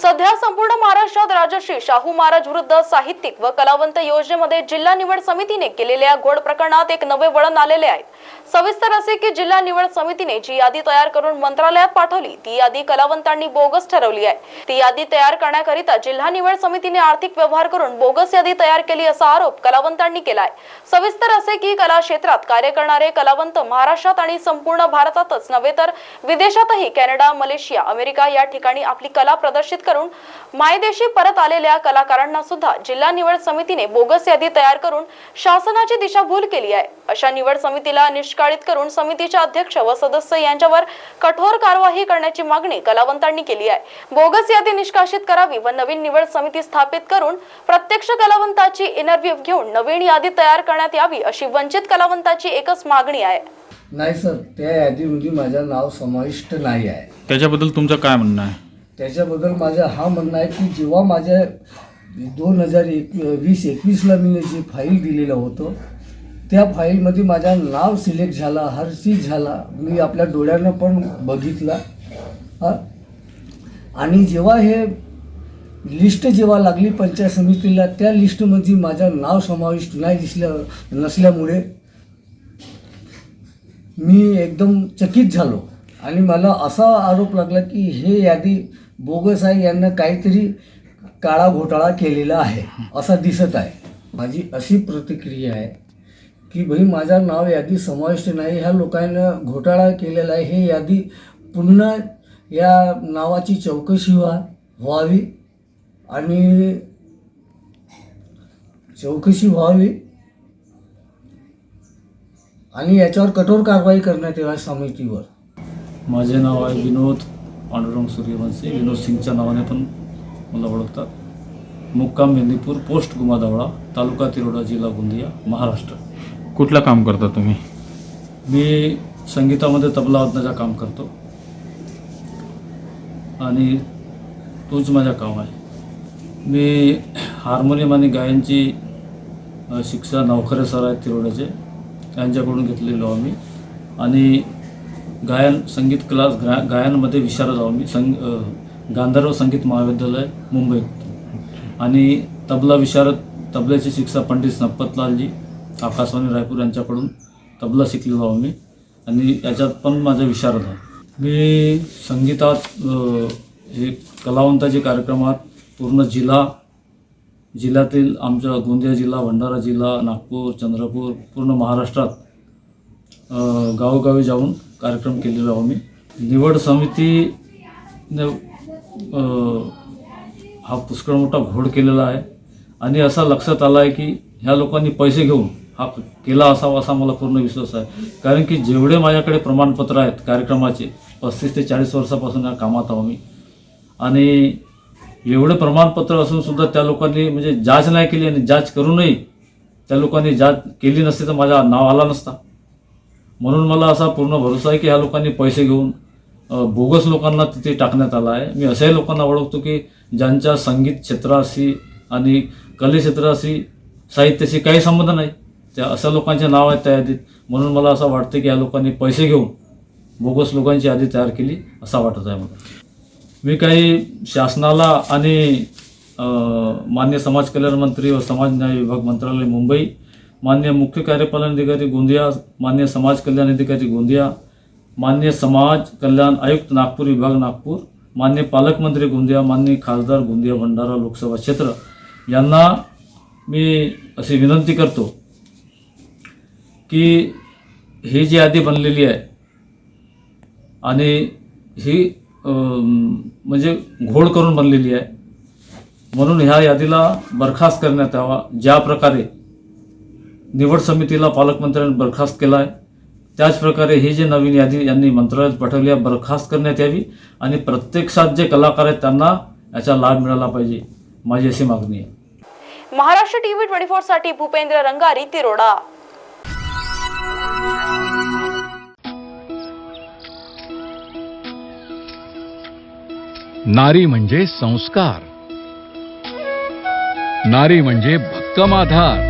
सध्या संपूर्ण महाराष्ट्रात राजश्री शाहू महाराज विरुद्ध साहित्यिक व कलावंत योजनेमध्ये जिल्हा निवड समितीने केलेल्या घोड प्रकरणात एक नवे वळण आलेले आहे सविस्तर असे की जिल्हा निवड समितीने जी यादी तयार करून मंत्रालयात पाठवली ती यादी कलावंतांनी बोगस ठरवली आहे. ती यादी तयार करण्याकरिता जिल्हा निवड समितीने आर्थिक व्यवहार करून बोगस यादी तयार केली असा आरोप कलावंतांनी केला आहे सविस्तर असे की कला क्षेत्रात कार्य करणारे कलावंत महाराष्ट्रात आणि संपूर्ण भारतातच नव्हे तर विदेशातही कॅनडा मलेशिया अमेरिका या ठिकाणी आपली कला प्रदर्शित करून मायदेशी परत आलेल्या कलाकारांना सुद्धा जिल्हा निवड समितीने बोगस यादी तयार करून शासनाची दिशाभूल केली आहे. अशा निवड समितीला निष्काळित करून समितीचे अध्यक्ष व सदस्य यांच्यावर कठोर कारवाई करण्याची मागणी कलावंतांनी केली आहे. बोगस यादी निष्कासित करावी व नवीन निवड समिती स्थापित करून प्रत्यक्ष कलावंताची इंटरव्ह्यू घेऊन नवीन यादी तयार करण्यात यावी अशी वंचित कलावंताची एकच मागणी आहे. नाही सर त्या यादीमध्ये माझं नाव समाविष्ट नाही आहे. त्याच्याबद्दल तुमचं काय म्हणणं आहे? त्याच्याबद्दल माझं हा म्हणणं आहे की जेव्हा माझ्या दोन हजार एक वीस एकवीसला मी जे फाईल दिलेलं होतं त्या फाईलमध्ये माझा नाव सिलेक्ट झाला हर चीज झाला मी आपल्या डोळ्यानं पण बघितला आणि जेव्हा हे लिस्ट जेव्हा लागली पंचायत समितीला त्या लिस्टमध्ये माझं नाव समाविष्ट नाही दिसल्या नसल्यामुळे मी एकदम चकित झालो. आणि मला असा आरोप लागला की हे यादी बोगस आहे यांना काहीतरी काळा घोटाळा केलेला आहे असा दिसत आहे. माझी अशी प्रतिक्रिया आहे की भाई माझा नाव यादी समाविष्ट नाही ह्या लोकांना घोटाळा केलेला आहे हे यादी पुन्हा या नावाची चौकशी व्हा व्हावी आणि चौकशी व्हावी आणि याच्यावर कठोर कारवाई करण्यात येणार समितीवर. माझे नाव आहे विनोद. पांडुरंग सूर्यवंशी विनोद सिंगच्या नावाने पण मला ओळखतात. मुक्काम मेंदीपूर पोस्ट गुमादावळा तालुका तिरोडा जिल्हा गोंदिया महाराष्ट्र. कुठलं काम करता तुम्ही? मी संगीतामध्ये तबला वादनाचं काम करतो. आणि तोच माझं काम आहे. मी हार्मोनियम आणि गायनची शिक्षा नवखरे सर आहेत तिरोड्याचे. त्यांच्याकडून घेतलेलो आम्ही. आणि गायन संगीत क्लास गा गायनमध्ये विशारद आहो मी संग गांधर्व संगीत महाविद्यालय मुंबईत. आणि तबला विशारद तबल्याची शिक्षा पंडित संपतलालजी आकाशवाणी रायपूर यांच्याकडून तबला शिकलेलो आहो मी. आणि याच्यात पण माझं विशारद आहे. मी संगीतात हे कलावंताचे कार्यक्रमात पूर्ण जिल्हा जिल्ह्यातील आमच्या गोंदिया जिल्हा भंडारा जिल्हा नागपूर चंद्रपूर पूर्ण महाराष्ट्रात गावोगावी जाऊन कार्यक्रम केलेला आहो मी निवड समितीने हा पुष्कळ मोठा घोड केलेला आहे. आणि असा लक्षात आला आहे की ह्या लोकांनी पैसे घेऊन हा केला असावा असा मला पूर्ण विश्वास आहे. कारण की जेवढे माझ्याकडे प्रमाणपत्र आहेत कार्यक्रमाचे पस्तीस ते चाळीस वर्षापासून या कामात आहो मी आणि एवढे प्रमाणपत्र असून सुद्धा त्या लोकांनी म्हणजे जाच नाही केली आणि जाच करूनही त्या लोकांनी जाच केली नसती तर माझा नाव आला नसता. म्हणून मला असा पूर्ण भरोसा आहे की ह्या लोकांनी पैसे घेऊन बोगस लोकांना तिथे टाकण्यात आला आहे. मी अशाही लोकांना ओळखतो की ज्यांच्या संगीत क्षेत्राशी आणि कलेक्षेत्राशी साहित्याशी काही संबंध नाही. त्या अशा लोकांचे नाव आहेत त्या यादीत. म्हणून मला असं वाटतं की या लोकांनी पैसे घेऊन बोगस लोकांची यादी तयार केली असा वाटत आहे मला. मी काही शासनाला आणि मान्य समाज कल्याण मंत्री व समाज न्याय विभाग मंत्रालय मुंबई मान्य मुख्य कार्यपालन अधिकारी गोंदिया मान्य समाज कल्याण अधिकारी गोंदिया मान्य समाज कल्याण आयुक्त नागपूर विभाग नागपूर मान्य पालकमंत्री गोंदिया मान्य खासदार गोंदिया भंडारा लोकसभा क्षेत्र यांना मी अशी विनंती करतो की ही जी यादी बनलेली आहे आणि ही म्हणजे घोळ करून बनलेली आहे म्हणून ह्या यादीला बरखास्त करण्यात यावा ज्या प्रकारे निवड समितीला पालकमंत्र्यांनी बरखास्त केला आहे त्याच प्रकारे ही जी नवीन यादी यांनी मंत्रालयात पाठवली आहे बरखास्त करण्यात यावी आणि प्रत्यक्षात जे कलाकार आहेत त्यांना याचा लाभ मिळाला पाहिजे. माझी अशी मागणी आहे. महाराष्ट्र टीव्ही ट्वेंटी फोरसाठी भूपेंद्र रंगारी तिरोडा. नारी म्हणजे संस्कार. नारी म्हणजे भक्कम आधार.